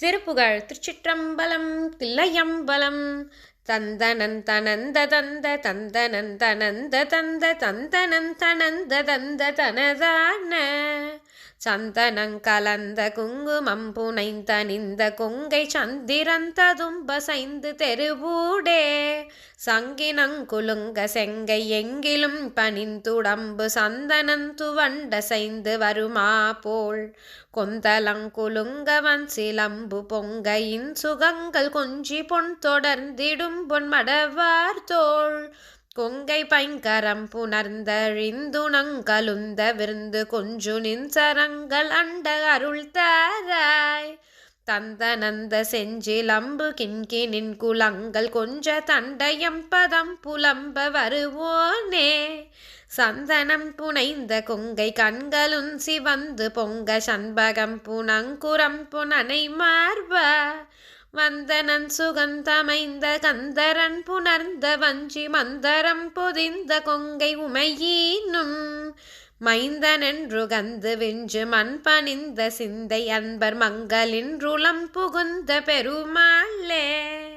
திருப்புகழ் திருச்சிற்றம்பலம் தில்லையம்பலம் தந்தனன் தனந்த தந்த தந்தனன் தனந்த தந்த தந்தனன் தனந்த தந்த தனதான சந்தனங் கலந்த குங்குமம் புனைந்தனிந்த கொங்கை சந்திரன் ததும்ப சைந்து தெருவூடே சங்கினங்குலுங்க செங்கை எங்கிலும் பனிந்துடம்பு சந்தனன் துவண்ட சைந்து வருமா போல். கொந்தலங்குலுங்கவன் சிலம்பு பொங்கையின் சுகங்கள் கொஞ்சி பொன் தொடர்ந்திடும் பொன்மடவார் தோள் கொங்கை பைங்கரம் புணர்ந்தழிந்துணங்கலுந்த விருந்து கொஞ்சு நின் சரங்கள் அண்ட அருள் தாராய். தந்தனந்த செஞ்சிலம்பு கிண்கினின் குலங்கள் கொஞ்ச தண்டயம் பதம் புலம்ப வருவோனே. சந்தனம் புனைந்த கொங்கை கண்களும் சிவந்து பொங்க சண்பகம் புனங்குரம் புனனை மார்ப. வந்தனன் சுகந்தமைந்த கந்தரன் புணர்ந்த வஞ்சி மந்தரம் பொதிந்த கொங்கை உமையீனும். மைந்தனென்று கந்து விஞ்சு மண் பணிந்த சிந்தை அன்பர் மங்களின் ருளம் புகுந்த பெருமாளே.